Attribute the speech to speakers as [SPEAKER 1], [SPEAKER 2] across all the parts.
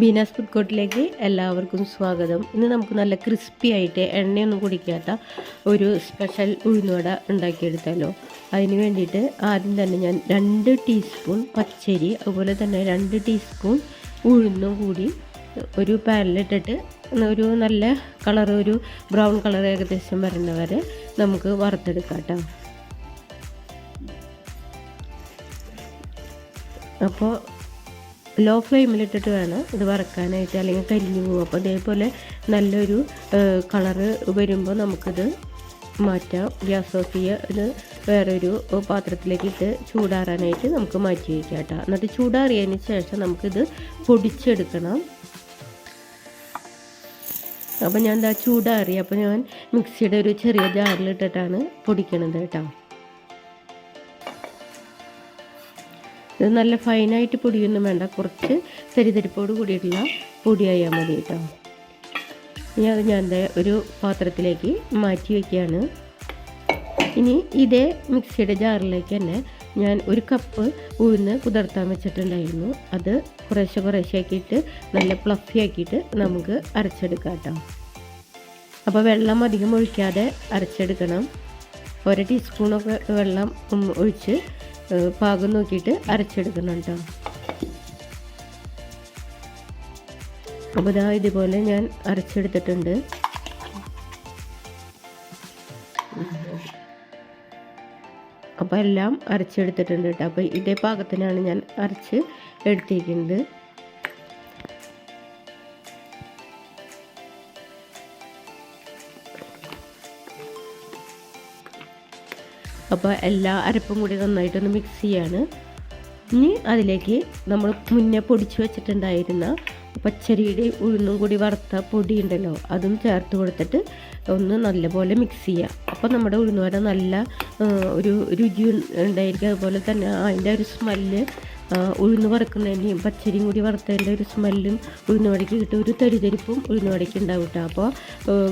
[SPEAKER 1] Beena's food കോർട്ടിലേക്ക് എല്ലാവർക്കും സ്വാഗതം ഇന്ന് നമുക്ക് നല്ല ക്രിസ്പി ആയിട്ട് എണ്ണയൊന്നും കുടിക്കാത്ത ഒരു സ്പെഷ്യൽ ഉഴുന്നുവട ഉണ്ടാക്കിയെടുത്താലോ അതിന് വേണ്ടിയിട്ട് ആദ്യം തന്നെ ഞാൻ രണ്ട് ടീസ്പൂൺ പച്ചരി അതുപോലെ തന്നെ രണ്ട് ടീസ്പൂൺ ഉഴുന്നും കൂടി ഒരു പാനിലിട്ടിട്ട് ഒരു നല്ല കളർ ഒരു ബ്രൗൺ കളർ ഏകദേശം വരുന്നവരെ നമുക്ക് വറുത്തെടുക്കാം കേട്ടോ അപ്പോൾ ലോ ഫ്ലെയിമിലിട്ടിട്ട് വേണം ഇത് വറക്കാനായിട്ട് അല്ലെങ്കിൽ കരിഞ്ഞു പോകും അപ്പോൾ അതേപോലെ നല്ലൊരു കളറ് വരുമ്പോൾ നമുക്കിത് മാറ്റാം ഗ്യാസ് ഓഫ് ചെയ്യുക ഇത് വേറൊരു പാത്രത്തിലേക്ക് ഇട്ട് ചൂടാറാനായിട്ട് നമുക്ക് മാറ്റി വയ്ക്കാം കേട്ടോ എന്നിട്ട് ചൂടാറിയതിന് ശേഷം നമുക്കിത് പൊടിച്ചെടുക്കണം അപ്പോൾ ഞാൻ എന്താ ചൂടാറി അപ്പോൾ ഞാൻ മിക്സിയുടെ ഒരു ചെറിയ ജാറിലിട്ടിട്ടാണ് പൊടിക്കണത് കേട്ടോ ഇത് നല്ല ഫൈനായിട്ട് പൊടിയൊന്നും വേണ്ട കുറച്ച് തരിതരിപ്പോട് കൂടിയിട്ടുള്ള പൊടിയായാൽ മതി കേട്ടോ ഇനി അത് ഞാൻ ഒരു പാത്രത്തിലേക്ക് മാറ്റി വയ്ക്കുകയാണ് ഇനി ഇതേ മിക്സിയുടെ ജാറിലേക്ക് തന്നെ ഞാൻ ഒരു കപ്പ് ഉഴുന്ന് കുതിർത്താൻ വെച്ചിട്ടുണ്ടായിരുന്നു അത് കുറേശ്ശെ കുറേശ്ശെ ആക്കിയിട്ട് നല്ല പ്ലഫി ആക്കിയിട്ട് നമുക്ക് അരച്ചെടുക്കാം കേട്ടോ അപ്പോൾ വെള്ളം അധികം ഒഴിക്കാതെ അരച്ചെടുക്കണം ഒരു ടീസ്പൂണൊക്കെ വെള്ളം ഒഴിച്ച് പാകം നോക്കിയിട്ട് അരച്ചെടുക്കണം കേട്ടോ അപ്പോൾ ഇതാ ഇതുപോലെ ഞാൻ അരച്ചെടുത്തിട്ടുണ്ട് അപ്പോൾ എല്ലാം അരച്ചെടുത്തിട്ടുണ്ട് കേട്ടോ അപ്പോൾ ഇതേ പാകത്തിനാണ് ഞാൻ അരച്ച് എടുത്തിരിക്കുന്നത് അപ്പോൾ എല്ലാ അരപ്പും കൂടി നന്നായിട്ടൊന്ന് മിക്സ് ചെയ്യാണ് ഇനി അതിലേക്ക് നമ്മൾ മുന്നേ പൊടിച്ച് വെച്ചിട്ടുണ്ടായിരുന്ന പച്ചരിയുടെ ഉഴുന്നും കൂടി വറുത്ത പൊടി ഉണ്ടല്ലോ അതും ചേർത്ത് കൊടുത്തിട്ട് ഒന്ന് നല്ലപോലെ മിക്സ് ചെയ്യുക അപ്പോൾ നമ്മുടെ ഉഴുന്നുവര നല്ല ഒരു രുചി ഉണ്ടായിരിക്കും അതുപോലെ തന്നെ അതിൻ്റെ ഒരു സ്മെല്ല് ഉഴുന്ന് വറുക്കുന്നതിൻ്റെയും പച്ചരിയും കൂടി വറുത്തതിൻ്റെ ഒരു സ്മെല്ലും ഉഴുന്നുവടയ്ക്ക് കിട്ടും ഒരു തെരിതെരിപ്പും ഉഴുന്നുവടയ്ക്ക് ഉണ്ടാവും കേട്ടോ അപ്പോൾ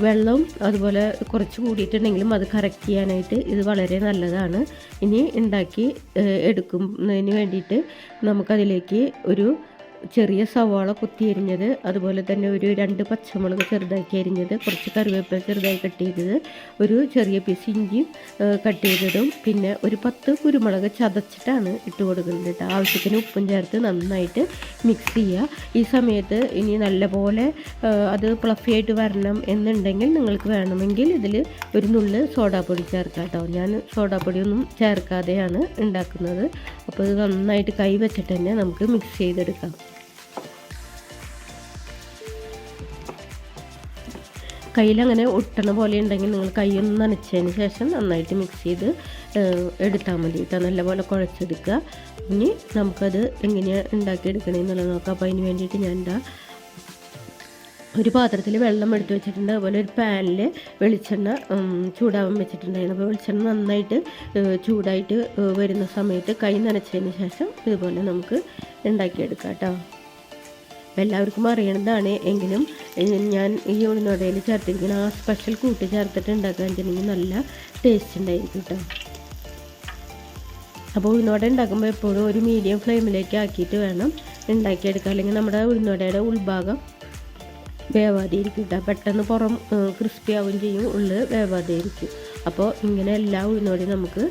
[SPEAKER 1] വെള്ളവും അതുപോലെ കുറച്ച് കൂടിയിട്ടുണ്ടെങ്കിലും അത് കറക്റ്റ് ചെയ്യാനായിട്ട് ഇത് വളരെ നല്ലതാണ് ഇനി ഉണ്ടാക്കി എടുക്കുന്നതിന് വേണ്ടിയിട്ട് നമുക്കതിലേക്ക് ഒരു ചെറിയ സവാള കുത്തി അരിഞ്ഞത് അതുപോലെ തന്നെ ഒരു രണ്ട് പച്ചമുളക് ചെറുതാക്കി അരിഞ്ഞത് കുറച്ച് കറിവേപ്പില ചെറുതായി കട്ട് ചെയ്തത് ഒരു ചെറിയ പീസ് ഇഞ്ചിയും കട്ട് ചെയ്തതും പിന്നെ ഒരു പത്ത് കുരുമുളക് ചതച്ചിട്ടാണ് ഇട്ട് കൊടുക്കുന്നത് കേട്ടോ ആവശ്യത്തിന് ഉപ്പും ചേർത്ത് നന്നായിട്ട് മിക്സ് ചെയ്യുക ഈ സമയത്ത് ഇനി നല്ലപോലെ അത് പ്ലഫി ആയിട്ട് വരണം എന്നുണ്ടെങ്കിൽ നിങ്ങൾക്ക് വേണമെങ്കിൽ ഇതിൽ ഒരു നുള്ള് സോഡാപ്പൊടി ചേർക്കാം കേട്ടോ ഞാൻ സോഡാപ്പൊടിയൊന്നും ചേർക്കാതെയാണ് ഉണ്ടാക്കുന്നത് അപ്പോൾ ഇത് നന്നായിട്ട് കൈ വെച്ചിട്ട് തന്നെ നമുക്ക് മിക്സ് ചെയ്തെടുക്കാം കയ്യിലങ്ങനെ ഒട്ടണ പോലെ ഉണ്ടെങ്കിൽ നിങ്ങൾ ഒന്ന് നനച്ചതിന് ശേഷം നന്നായിട്ട് മിക്സ് ചെയ്ത് എടുത്താൽ മതി കേട്ടോ നല്ലപോലെ കുഴച്ചെടുക്കുക ഇനി നമുക്കത് എങ്ങനെയാണ് ഉണ്ടാക്കിയെടുക്കണമെന്നുള്ളത് നോക്കാം അപ്പോൾ അതിന് വേണ്ടിയിട്ട് ഞാൻ എന്താ ഒരു പാത്രത്തിൽ വെള്ളം എടുത്ത് വെച്ചിട്ടുണ്ട് അതുപോലെ ഒരു പാനിൽ വെളിച്ചെണ്ണ ചൂടാവാൻ വെച്ചിട്ടുണ്ടായിരുന്നു അപ്പോൾ വെളിച്ചെണ്ണ നന്നായിട്ട് ചൂടായിട്ട് വരുന്ന സമയത്ത് കൈ നനച്ചതിന് ശേഷം ഇതുപോലെ നമുക്ക് ഉണ്ടാക്കിയെടുക്കാം കേട്ടോ എല്ലാവർക്കും അറിയണതാണ് എങ്കിലും ഞാൻ ഈ ഉഴുന്നോടയിൽ ചേർത്തിരിക്കുന്ന ആ സ്പെഷ്യൽ കൂട്ടി ചേർത്തിട്ട് ഉണ്ടാക്കുകയാണെന്നുണ്ടെങ്കിൽ നല്ല ടേസ്റ്റ് ഉണ്ടായിരിക്കും കേട്ടോ അപ്പോൾ ഉഴുന്നോട ഉണ്ടാക്കുമ്പോൾ എപ്പോഴും ഒരു മീഡിയം ഫ്ലെയിമിലേക്ക് ആക്കിയിട്ട് വേണം ഉണ്ടാക്കിയെടുക്കുക അല്ലെങ്കിൽ നമ്മുടെ ഉഴുന്നോടയുടെ ഉൾഭാഗം വേവാതിരിക്കും കേട്ടോ പെട്ടെന്ന് പുറം ക്രിസ്പി ആവുകയും ചെയ്യും ഉള്ളിൽ വേവാതിരിക്കും അപ്പോൾ ഇങ്ങനെ എല്ലാ ഉഴുന്നോടെയും നമുക്ക്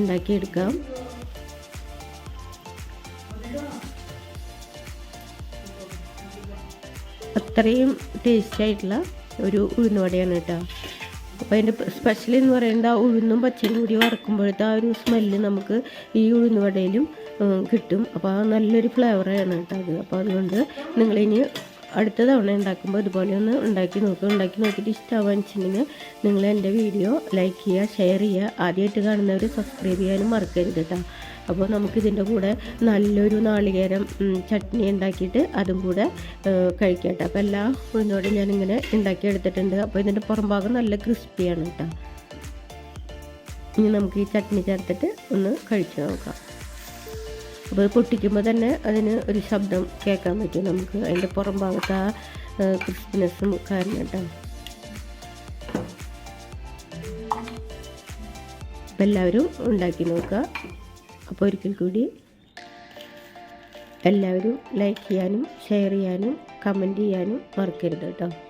[SPEAKER 1] ഉണ്ടാക്കിയെടുക്കാം അത്രയും ടേസ്റ്റ് ആയിട്ടുള്ള ഒരു ഉഴുന്നുവടയാണ് കേട്ടോ അപ്പോൾ അതിൻ്റെ സ്പെഷ്യൽ എന്ന് പറയുന്നത് ആ ഉഴുന്നും പച്ചയും കൂടി വറക്കുമ്പോഴത്തെ ആ ഒരു സ്മെല്ല് നമുക്ക് ഈ ഉഴുന്നുവടയിലും കിട്ടും അപ്പോൾ ആ നല്ലൊരു ഫ്ലേവറാണ് കേട്ടോ അത് അപ്പോൾ അതുകൊണ്ട് നിങ്ങളിനി അടുത്ത തവണ ഉണ്ടാക്കുമ്പോൾ ഇതുപോലെ ഒന്ന് ഉണ്ടാക്കി നോക്കുക ഉണ്ടാക്കി നോക്കിയിട്ട് ഇഷ്ടമാകുകയെന്ന് വെച്ചിട്ടുണ്ടെങ്കിൽ നിങ്ങൾ എൻ്റെ വീഡിയോ ലൈക്ക് ചെയ്യുക ഷെയർ ചെയ്യുക ആദ്യമായിട്ട് കാണുന്നവർ സബ്സ്ക്രൈബ് ചെയ്യാനും മറക്കരുത് കേട്ടോ അപ്പോൾ നമുക്കിതിൻ്റെ കൂടെ നല്ലൊരു നാളികേരം ചട്നി ഉണ്ടാക്കിയിട്ട് അതും കൂടെ കഴിക്കാം കേട്ടോ അപ്പോൾ എല്ലാ ഉഴുന്നോടും ഞാനിങ്ങനെ ഉണ്ടാക്കി എടുത്തിട്ടുണ്ട് അപ്പോൾ ഇതിൻ്റെ പുറം ഭാഗം നല്ല ക്രിസ്പിയാണ് കേട്ടോ ഇനി നമുക്ക് ഈ ചട്നി ചേർത്തിട്ട് ഒന്ന് കഴിച്ചു നോക്കാം അപ്പോൾ പൊട്ടിക്കുമ്പോൾ തന്നെ അതിന് ഒരു ശബ്ദം കേൾക്കാൻ പറ്റും നമുക്ക് അതിൻ്റെ പുറം ഭാഗത്ത് ആ ക്രിസ്പിനെസ്സും കാരണം കേട്ടോ അപ്പം എല്ലാവരും ഉണ്ടാക്കി നോക്കുക അപ്പോൾ ഒരിക്കൽ കൂടി എല്ലാവരും ലൈക്ക് ചെയ്യാനും ഷെയർ ചെയ്യാനും കമൻറ്റ് ചെയ്യാനും മറക്കരുത് കേട്ടോ